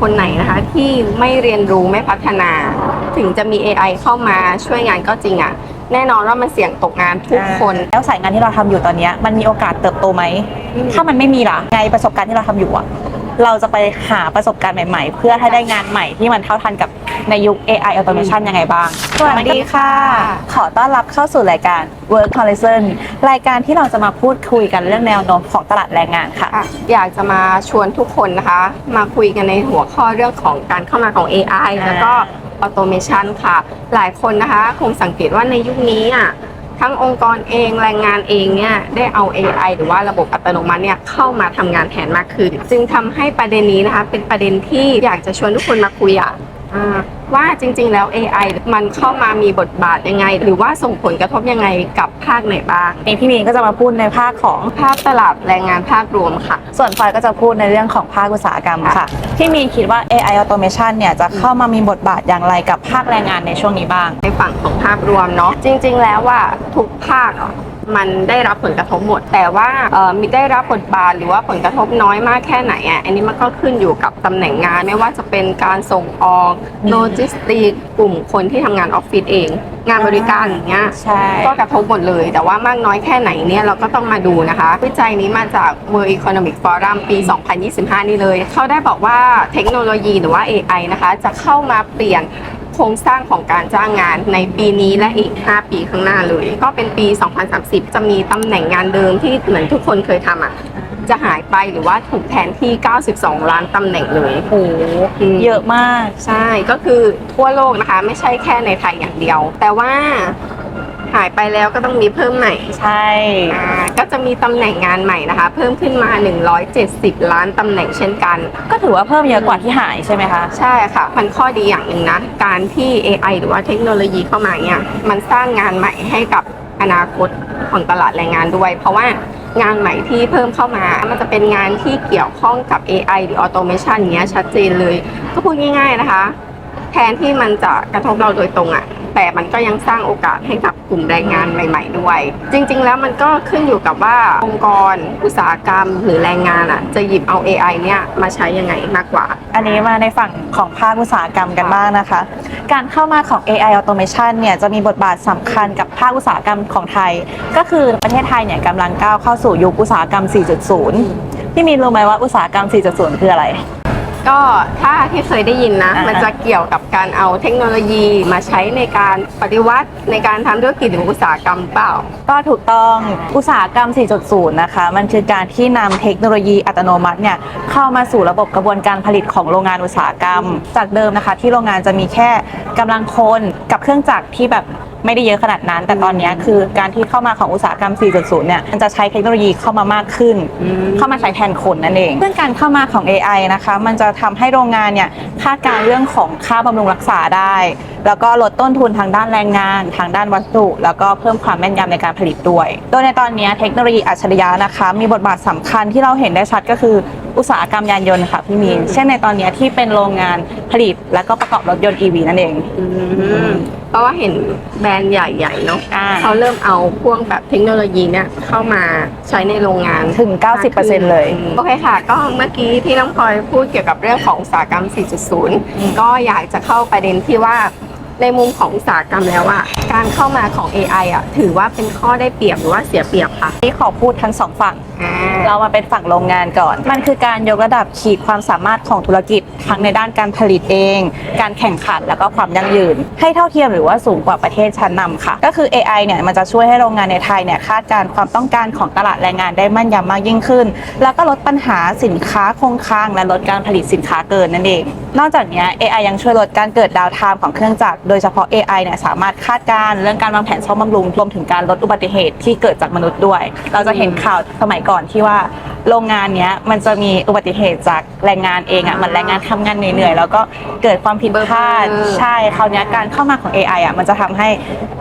คนไหนนะคะที่ไม่เรียนรู้ไม่พัฒนา ถึงจะมี AI เข้ามาช่วยงานก็จริงอะแน่นอนว่ามันเสี่ยงตกงานทุกคน แล้วสายงานที่เราทำอยู่ตอนเนี้ยมันมีโอกาสเติบโตไหมอืมถ้ามันไม่มีล่ะไงประสบการณ์ที่เราทำอยู่อะ เราจะไปหาประสบการณ์ใหม่ๆ เพื่อให้ได้งานใหม่ที่มันเท่าทันกับในยุค AI automation ยังไงบ้าง สวัสดีค่ะ ขอต้อนรับเข้าสู่รายการ Work Horizon รายการที่เราจะมาพูดคุยกันเรื่องแนวโน้มของตลาดแรงงานค่ะค่ะอยากจะมาชวนทุกคนนะคะ มาคุยกันในหัวข้อเรื่องของการเข้ามาของ AI อ่าแล้วก็ automation ค่ะ หลายคนนะคะ คงสังเกตว่าในยุคนี้อะ ทั้งองค์กรเองแรงงานเองเนี่ยได้เอา AI หรือว่าระบบอัตโนมัติเนี่ยเข้ามาทำงานแทนมากขึ้น จึงทำให้ประเด็นนี้นะคะเป็นประเด็นที่อยากจะชวนทุกคนมาคุยอะ อ่าว่าจริง ๆ แล้ว AI มันเข้ามามีบทบาทยังไง หรือว่าส่งผลกระทบยังไงกับภาคไหนบ้างนี่พี่มีนก็จะมาพูดในภาคของ ภาพตลาดแรงงานภาพรวมค่ะ ส่วนพลอยก็จะพูดในเรื่องของภาคอุตสาหกรรมค่ะ พี่มีนคิดว่า AI automation เนี่ยจะเข้ามามีบทบาทอย่างไรกับภาคแรงงานในช่วงนี้บ้าง ในฝั่งของภาพรวมเนาะจริง ๆ แล้วว่าทุกภาคอะ มันได้รับผลกระทบหมด แต่ว่าเอ่อมีได้รับบทบาทหรือว่าผลกระทบน้อยมากแค่ไหนอะอันนี้มันก็ขึ้นอยู่กับตำแหน่งงาน ไม่ว่าจะเป็นการส่งออกอืมโลจิสติกกลุ่มคนที่ทำงานออฟฟิศเอง งานบริการอย่างเงี้ยใช่ก็กระทบหมดเลย แต่ว่ามากน้อยแค่ไหนเนี่ยเราก็ต้องมาดูนะคะ วิจัยนี้มาจาก World Economic Forum ปี 2025 นี่เลย เขาได้บอกว่าเทคโนโลยีหรือว่า AI นะคะ จะเข้ามาเปลี่ยน โครงสร้างของการจ้างงานในปีนี้และอีก 5 ปีข้างหน้าเลย ก็เป็นปี 2030 จะมีตำแหน่งงานเดิมที่เหมือนทุกคนเคยทำอะจะหายไปหรือว่าถูกแทนที่ 92 ล้านตำแหน่งเลยโอ้โหอืมเยอะมากใช่ก็คือทั่วโลกนะคะ ไม่ใช่แค่ในไทยอย่างเดียว แต่ว่าหายไปแล้วก็ต้องมีเพิ่มใหม่ใช่อ่า ก็จะมีตำแหน่งงานใหม่นะคะ เพิ่มขึ้นมา 170 ล้านตำแหน่งเช่นกัน ก็ถือว่าเพิ่มเยอะกว่าที่หายใช่ไหมคะ ใช่ค่ะ มันข้อดีอย่างหนึ่งนะ การที่ AI หรือว่าเทคโนโลยีเข้ามาเนี่ยมันสร้างงานใหม่ให้กับอนาคตของตลาดแรงงานด้วย เพราะว่างานใหม่ที่เพิ่มเข้ามา มันจะเป็นงานที่เกี่ยวข้องกับ AI หรือ Automation เนี้ยชัดเจนเลย ก็พูดง่าย ๆนะคะ แทนที่มันจะกระทบเราโดยตรงอะ แต่มันก็ยังสร้างโอกาสให้กับกลุ่มแรงงานใหม่ ๆ ด้วย จริง ๆ แล้วมันก็ขึ้นอยู่กับว่าองค์กร อุตสาหกรรมหรือแรงงานอะ จะหยิบเอา AI เนี่ยมาใช้ยังไงมากกว่า อันนี้มาในฝั่งของภาคอุตสาหกรรมกันบ้างนะคะ การเข้ามาของ AI automation เนี่ยจะมีบทบาทสำคัญกับภาคอุตสาหกรรมของไทย ก็คือประเทศไทยเนี่ยกำลังก้าวเข้าสู่ยุคอุตสาหกรรม 4.0 พี่มีนรู้ไหมว่าอุตสาหกรรม 4.0 คืออะไร ก็ถ้าที่เคยได้ยินนะ อ่าฮะมันจะเกี่ยวกับการเอาเทคโนโลยีมาใช้ในการปฏิวัติในการทำธุรกิจหรืออุตสาหกรรมเปล่า ก็ถูกต้องอุตสาหกรรม 4.0 นะคะ มันคือการที่นำเทคโนโลยีอัตโนมัติเนี่ยเข้ามาสู่ระบบกระบวนการผลิตของโรงงานอุตสาหกรรม จากเดิมนะคะ ที่โรงงานจะมีแค่กำลังคนกับเครื่องจักรที่แบบ ไม่ได้เยอะขนาดนั้น แต่ตอนเนี้ยคือการที่เข้ามาของอุตสาหกรรม 4.0 เนี่ยมันจะใช้เทคโนโลยีเข้ามามากขึ้นอืมเข้ามาใช้แทนคนนั่นเองซึ่งการเข้ามาของ AI นะคะ มันจะทำให้โรงงานเนี่ยคาดการณ์เรื่องของค่าบำรุงรักษาได้ แล้วก็ลดต้นทุนทางด้านแรงงาน ทางด้านวัสดุ แล้วก็เพิ่มความแม่นยำในการผลิตด้วย โดยในตอนนี้เทคโนโลยีอัจฉริยะนะคะ มีบทบาทสำคัญที่เราเห็นได้ชัดก็คือ อุตสาหกรรมยานยนต์ค่ะพี่มีนเช่นในตอนนี้ที่เป็นโรงงานผลิตแล้วก็ประกอบรถยนต์ EV นั่นเอง อืมเพราะว่าเห็นแบรนด์ใหญ่ๆเนาะอ่า เขาเริ่มเอาพวกแบบเทคโนโลยีเนี่ยเข้ามาใช้ในโรงงาน ถึง 90%เลย โอเคค่ะ ก็เมื่อกี้ที่น้องพลอยพูดเกี่ยวกับเรื่องของอุตสาหกรรม 4.0 ก็อยากจะเข้าประเด็นที่ว่า ในมุมของอุตสาหกรรมแล้วอะการเข้ามาของ AI อะถือว่าเป็นข้อได้เปรียบหรือว่าเสียเปรียบค่ะนี่ขอพูดทั้งสองฝั่ง อ่า เรามาเป็นฝั่งโรงงานก่อน มันคือการยกระดับขีดความสามารถของธุรกิจทั้งในด้านการผลิตเอง การแข่งขันแล้วก็ความยั่งยืน ให้เท่าเทียมหรือว่าสูงกว่าประเทศชั้นนำค่ะ ก็คือ AI เนี่ยมันจะช่วยให้โรงงานในไทยเนี่ยคาดการณ์ความต้องการของตลาดแรงงานได้มั่นยำมากยิ่งขึ้น แล้วก็ลดปัญหาสินค้าคงค้าง และลดการผลิตสินค้าเกินนั่นเอง นอกจากเนี้ย AI ยังช่วยลดการเกิดดาวน์ไทม์ของเครื่องจักรโดยเฉพาะ AI เนี่ยสามารถคาดการณ์เรื่องการวางแผนซ่อมบำรุงรวมถึงการลดอุบัติเหตุที่เกิดจากมนุษย์ด้วย เราจะเห็นข่าวสมัยก่อนที่ว่าโรงงานเนี้ยมันจะมีอุบัติเหตุจากแรงงานเองอะเหมันแรงงานทำงานเหนื่อยๆแล้วก็เกิดความผิดพลาดเบอร์ใช่คราวเนี้ยการเข้ามาของ AI อะมันจะทำให้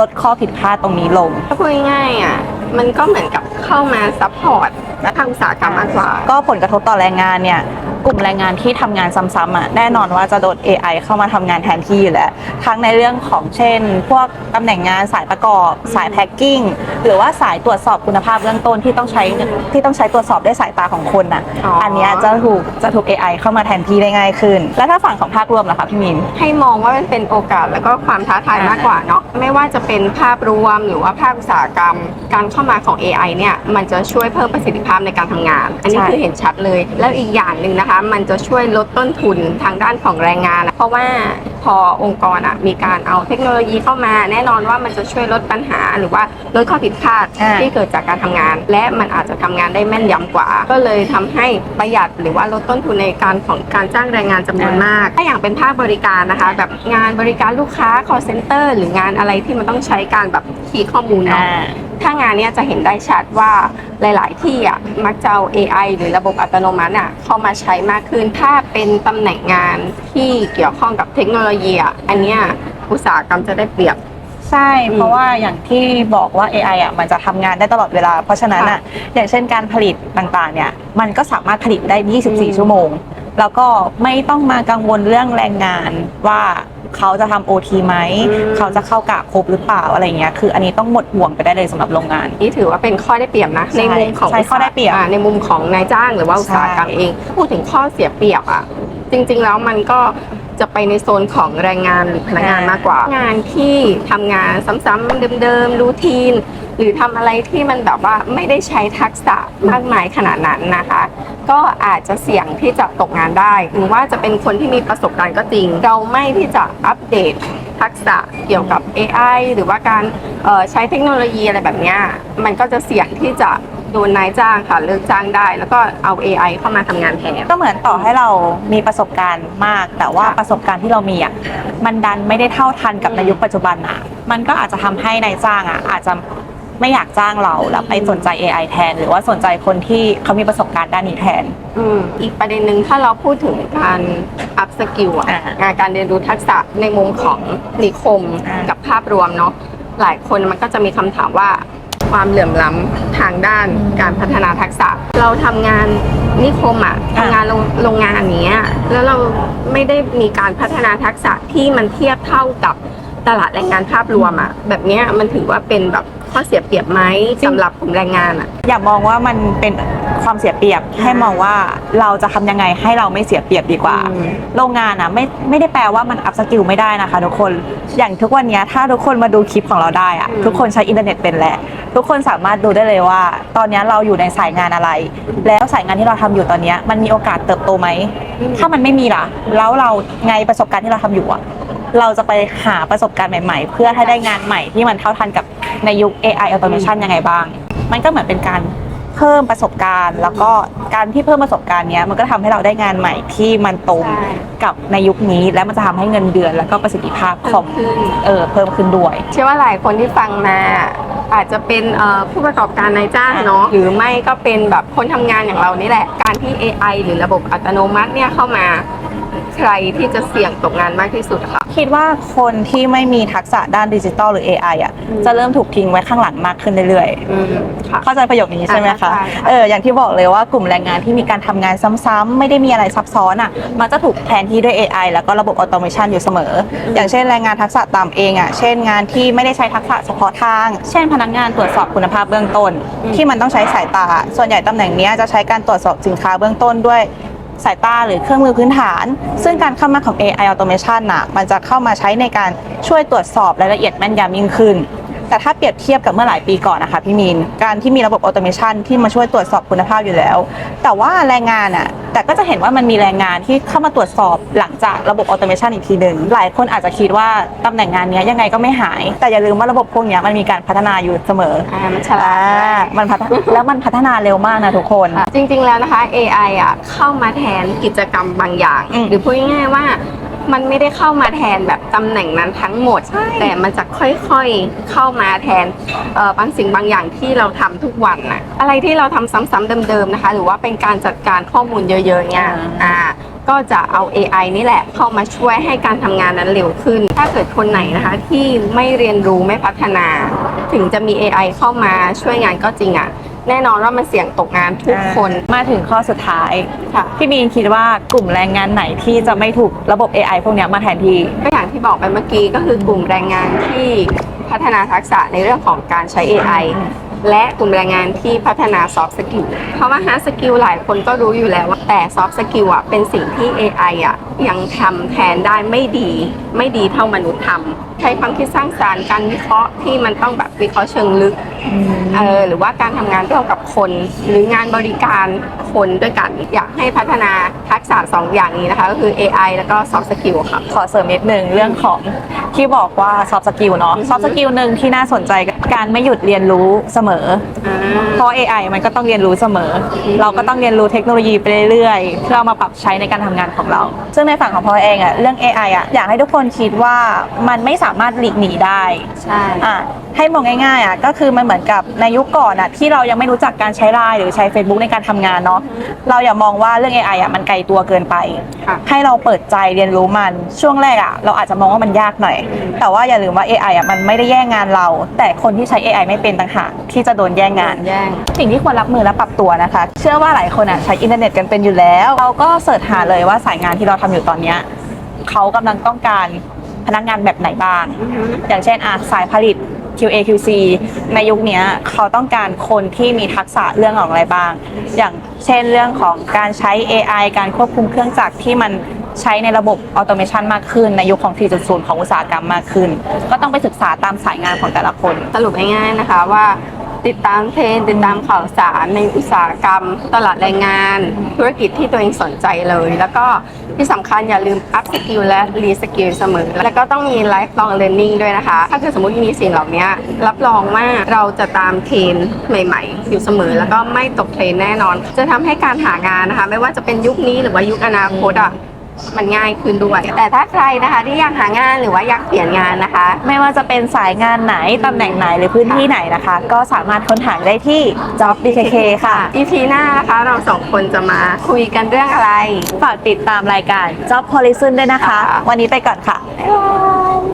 ลดข้อผิดพลาดตรงนี้ลง ถ้าพูดง่ายๆอะมันก็เหมือนกับเข้ามาซัพพอร์ตทางอุตสาหกรรมมากกว่า ก็ผลกระทบต่อแรงงานเนี่ย กลุ่มแรงงานที่ทำงานซ้ำๆอะแน่นอนว่าจะโดน AI เข้ามาทำงานแทนที่อยู่แล้วทั้งในเรื่องของเช่น พวกตำแหน่งงานสายประกอบ สายแพ็คกิ้งหรือว่าสายตรวจสอบคุณภาพเบื้องต้นที่ต้องใช้ที่ต้องใช้ตรวจสอบด้วยสายตาของคนอะอ๋ออัอันเนี้ยจะถูกจะถูก AI เข้ามาแทนที่ได้ง่ายขึ้น แล้วถ้าฝั่งของภาครวมล่ะคะพี่มินให้มองว่ามันเป็นโอกาสแล้วก็ความท้าทายอ่ามมากกว่าเนาะไม่ว่าจะเป็นภาพรวมหรือว่าภาคอุตสาหกรรม การเข้ามาของ AI เนี่ยมันจะช่วยเพิ่มประสิทธิภาพในการทำงาน อันนี้ใช่คือเห็นชัดเลย แล้วอีกอย่างหนึ่งนะคะมันจะช่วยลดต้นทุนทางด้านของแรงงานนะเพราะว่าพอองค์กรอะมีการเอาเทคโนโลยีเข้ามา แน่นอนว่ามันจะช่วยลดปัญหา หรือว่าลดข้อผิดพลาดอ่าที่เกิดจากการทำงาน และมันอาจจะทำงานได้แม่นยำกว่า ก็เลยทำให้ประหยัดหรือว่าลดต้นทุนในการของการจ้างแรงงานจำนวนมาก ถ้าอย่างเป็นภาคบริการนะคะ แบบงานบริการลูกค้า call center หรืองานอะไรที่มันต้องใช้การแบบคีย์ข้อมูลเนาะ ถ้างานเนี้ยจะเห็นได้ชัดว่าหลาย ๆ ที่อะมักจะเอา AI หรือระบบอัตโนมัติอะเข้ามาใช้มากขึ้น ถ้าเป็นตำแหน่งงานที่เกี่ยวข้องกับเทคโนโลยีอะอันเนี้ยอุตสาหกรรมจะได้เปรียบ ใช่ เพราะว่าอย่างที่บอกว่า AI อะมันจะทำงานได้ตลอดเวลา เพราะฉะนั้นอะอย่างเช่นการผลิตต่างๆเนี่ยมันก็สามารถผลิตได้ อืม 24 ชั่วโมง แล้วก็ไม่ต้องมากังวลเรื่องแรงงานว่า เขาจะทำโอทีไหม เขาจะเข้ากะครบหรือเปล่าอะไรเงี้ย คืออันนี้ต้องหมดห่วงไปได้เลยสำหรับโรงงาน นี่ถือว่าเป็นข้อได้เปรียบนะใช่ในมุมของใช่ข้อได้เปรียบาในมุมของนายจ้างหรือว่าอุตสาหกรรมใช่ เอง พูดถึงข้อเสียเปรียบอะ จริงๆแล้วมันก็จะไปในโซนของแรงงานหรือพนักงานมากกว่า งานที่ทำงานซ้ำๆเดิมๆรูทีน หรือทำอะไรที่มันแบบว่าไม่ได้ใช้ทักษะมากมายขนาดนั้นนะคะ ก็อาจจะเสี่ยงที่จะตกงานได้ถึงว่าจะเป็นคนที่มีประสบการณ์ก็จริง เราไม่ที่จะอัปเดตทักษะเกี่ยวกับ AI หรือว่าการเอ่อใช้เทคโนโลยีอะไรแบบเนี้ยมันก็จะเสี่ยงที่จะโดนนายจ้างค่ะเลิกจ้างได้ แล้วก็เอา AI เข้ามาทำงานแทนก็เหมือนต่อให้เรามีประสบการณ์มาก แต่ว่าประสบการณ์ที่เรามีอะมันดันไม่ได้เท่าทันกับในยุคปัจจุบันอะ มันก็อาจจะทำให้นายจ้างอะอาจจะ ไม่อยากจ้างเราแล้วไปสนใจ AI แทน หรือว่าสนใจคนที่เขามีประสบการณ์ด้านนี้แทน อืมอีกประเด็นหนึ่งถ้าเราพูดถึงการอัพสกิลอะอ่างานการเรียนรู้ทักษะในมุมของนิคมอ่ากั กับภาพรวมเนาะหลายคนมันก็จะมีคำถามว่าความเหลื่อมล้ำทางด้านการพัฒนาทักษะ เราทำงานนิคมอะทำงานโรงโรงงานเนี้ยแล้วเราไม่ได้มีการพัฒนาทักษะที่มันเทียบเท่ากับตลาดแรงงานภาพรวมอะแบบเนี้ยมันถือว่าเป็นแบบ ข้อเสียเปรียบไหมสำหรับกลุ่มแรงงานอะอย่ามองว่ามันเป็นความเสียเปรียบให้มองว่าเราจะทำยังไงให้เราไม่เสียเปรียบดีกว่า อืม โรงงานอะไม่ไม่ได้แปลว่ามันอัพสกิลไม่ได้นะคะทุกคนอย่างทุกวันเนี้ยถ้าทุกคนมาดูคลิปของเราได้อะอืมทุกคนใช้อินเทอร์เน็ตเป็นแหละ ทุกคนสามารถดูได้เลยว่า ตอนเนี้ยเราอยู่ในสายงานอะไร แล้วสายงานที่เราทำอยู่ตอนเนี้ยมันมีโอกาสเติบโตไหม ถ้ามันไม่มีล่ะ แล้วเราไงประสบการณ์ที่เราทำอยู่อะ เราจะไปหาประสบการณ์ใหม่ๆ เพื่อให้ได้งานใหม่ที่มันเท่าทันกับในยุค AI automation ยังไงบ้าง มันก็เหมือนเป็นการเพิ่มประสบการณ์ แล้วก็การที่เพิ่มประสบการณ์เนี้ยมันก็ทำให้เราได้งานใหม่ที่มันตรงใช่กับในยุคนี้ และมันจะทำให้เงินเดือน แล้วก็ประสิทธิภาพของเพิ่มขึ้นเออเพิ่มขึ้นด้วย เชื่อว่าหลายคนที่ฟังมาอาจจะเป็นเอ่อผู้ประกอบการนายจ้างเนาะหรือไม่ก็เป็นแบบคนทำงานอย่างเรานี่แหละ การที่ AI หรือระบบอัตโนมัติเนี่ยเข้ามา ใครที่จะเสี่ยงตกงานมากที่สุดอะค่ะ คิดว่าคนที่ไม่มีทักษะด้านดิจิทัลหรือ AI อะอืมจะเริ่มถูกทิ้งไว้ข้างหลังมากขึ้นเรื่อยๆอืมค่ะเข้าใจประโยคนี้ใช่ไหมอ่าคะใช่ค่ะเอออย่างที่บอกเลยว่ากลุ่มแรงงานที่มีการทำงานซ้ำๆไม่ได้มีอะไรซับซ้อนอะมันจะถูกแทนที่ด้วย AI แล้วก็ระบบออโตเมชันอยู่เสมอ อย่างเช่นแรงงานทักษะต่ำเองอะเช่นงานที่ไม่ได้ใช้ทักษะเฉพาะทาง เช่นพนักงานตรวจสอบคุณภาพเบื้องต้น ที่มันต้องใช้สายตา ส่วนใหญ่ตำแหน่งเนี้ยจะใช้การตรวจสอบสินค้าเบื้องต้นด้วย สายตาหรือเครื่องมือพื้นฐาน ซึ่งการเข้ามาของ AI automation น่ะมันจะเข้ามาใช้ในการช่วยตรวจสอบรายละเอียดแม่นยำยิ่งขึ้น แต่ถ้าเปรียบเทียบกับเมื่อหลายปีก่อนนะคะพี่มีน การที่มีระบบออโตเมชันที่มาช่วยตรวจสอบคุณภาพอยู่แล้ว แต่ว่าแรงงานอะ แต่ก็จะเห็นว่ามันมีแรงงานที่เข้ามาตรวจสอบหลังจากระบบออโตเมชันอีกทีหนึ่งหลายคนอาจจะคิดว่าตำแหน่งงานเนี้ยยังไงก็ไม่หาย แต่อย่าลืมว่าระบบพวกเนี้ยมันมีการพัฒนาอยู่เสมออ่ามันฉอ่าลาดมันพัฒนาแล้วมันพัฒนาเร็วมากนะทุกคน จริง ๆ แล้วนะคะ AI อะเข้ามาแทนกิจกรรมบางอย่างอืมหรือพูดง่ายๆว่า มันไม่ได้เข้ามาแทนแบบตำแหน่งนั้นทั้งหมด แต่มันจะค่อยๆเข้ามาแทนเอ่อบางสิ่งบางอย่างที่เราทำทุกวันน่ะอะไรที่เราทำซ้ำๆเดิมๆนะคะ หรือว่าเป็นการจัดการข้อมูลเยอะๆเนี่ยอ่าก็จะเอา AI นี่แหละเข้ามาช่วยให้การทำงานนั้นเร็วขึ้น ถ้าเกิดคนไหนนะคะที่ไม่เรียนรู้ไม่พัฒนา ถึงจะมี AI เข้ามาช่วยงานก็จริงอะ่ะ แน่นอนว่ามันเสี่ยงตกงานทุกคนมาถึงข้อสุดท้ายค่ะพี่มีนคิดว่ากลุ่มแรงงานไหนที่จะไม่ถูกระบบ AI พวกเนี้ยมาแทนที่ก็อย่างที่บอกไปเมื่อกี้ก็คือกลุ่มแรงงานที่พัฒนาทักษะในเรื่องของการใช้ AI และกลุ่มแรงงานที่พัฒนา soft skill เพราะว่า hard skill หลายคนก็รู้อยู่แล้วว่าแต่ soft skill อะเป็นสิ่งที่ AI อะยังทำแทนได้ไม่ดี ไม่ดีเท่ามนุษย์ทำใช้ความคิดสร้างสารรค์การวิเคราะห์ที่มันต้องแบบวิเคราะห์เชิงลึกเออหรือว่าการทำงานร่วมกับคน หรืองานบริการคนด้วยกันอยากให้พัฒนาทักษะ2อย่างนี้นะคะ ก็คือ AI แล้วก็ soft skill ค่ะขอเสริมนิดนึงเรื่องของที่บอกว่า soft skill เนาะอือฮึ soft skill หนึ่งที่น่าสนใจก็การไม่หยุดเรียนรู้เสมออ่าเพราะ AI มันก็ต้องเรียนรู้เสมออืมเราก็ต้องเรียนรู้เทคโนโลยีไปเรื่อยๆเพื่อเอามาปรับใช้ในการทำงานของเรา ซึ่งในฝั่งของพอเองอะเรื่อง AI อะอยากให้ทุกคนคิดว่ามันไม่สามารถหลีกหนีได้ใช่อะให้มองง่ายๆอะก็คือมันเหมือนกับในยุคก่อนอะที่เรายังไม่รู้จักการใช้ไลน์หรือใช้ Facebook ในการทำงานเนาะเราอย่ามองว่าเรื่อง AI อะมันไกลตัวเกินไปค่ะให้เราเปิดใจเรียนรู้มันช่วงแรกอะเราอาจจะมองว่ามันยากหน่อย แต่ว่าอย่าลืมว่า AI อะมันไม่ได้แย่งงานเรา แต่คนที่ใช้ AI ไม่เป็นต่างหากที่จะโดนแย่งงาน แย่ง สิ่งที่ควรรับมือและปรับตัวนะคะ เชื่อว่าหลายคนอะใช้อินเทอร์เน็ตกันเป็นอยู่แล้ว เราก็เสิร์ชหาเลยว่าสายงานที่เราทำอยู่ตอนเนี้ยเขากำลังต้องการพนักงานแบบไหนบ้างอือฮึอย่างเช่นอะสายผลิต QA QC ในยุคเนี้ยเขาต้องการคนที่มีทักษะเรื่องของอะไรบ้าง อย่างเช่นเรื่องของการใช้ AI การควบคุมเครื่องจักรที่มันใช้ในระบบออโตเมชันมากขึ้น ในยุคของ 4.0 ของอุตสาหกรรมมากขึ้น ก็ต้องไปศึกษาตามสายงานของแต่ละคน สรุปง่ายๆนะคะว่า ติดตามเทรนด์ติดตามข่าวสารในอุตสาหกรรม ตลาดแรงงาน ธุรกิจที่ตัวเองสนใจเลย แล้วก็ที่สำคัญอย่าลืม up skill และ re skill เสมอ แล้วก็ต้องมี lifelong learning ด้วยนะคะ ถ้าเกิดสมมติมีสิ่งเหล่านี้รับรองว่าเราจะตามเทรนด์ใหม่ๆ อยู่เสมอ แล้วก็ไม่ตกเทรนด์แน่นอน จะทำให้การหางานนะคะ ไม่ว่าจะเป็นยุคนี้หรือว่ายุคอนาคตอะ มันง่ายขึ้นด้วย แต่ถ้าใครนะคะที่อยากหางานหรือว่าอยากเปลี่ยนงานนะคะ ไม่ว่าจะเป็นสายงานไหน ตำแหน่งไหนหรือพื้นที่ไหนนะคะ ก็สามารถค้นหาได้ที่ Job BKK ค่ะ EP หน้านะคะเราสองคนจะมาคุยกันเรื่องอะไร ฝากติดตามรายการ Job Horizon ด้วยนะคะค่ะวันนี้ไปก่อนค่ะ บ๊ายบาย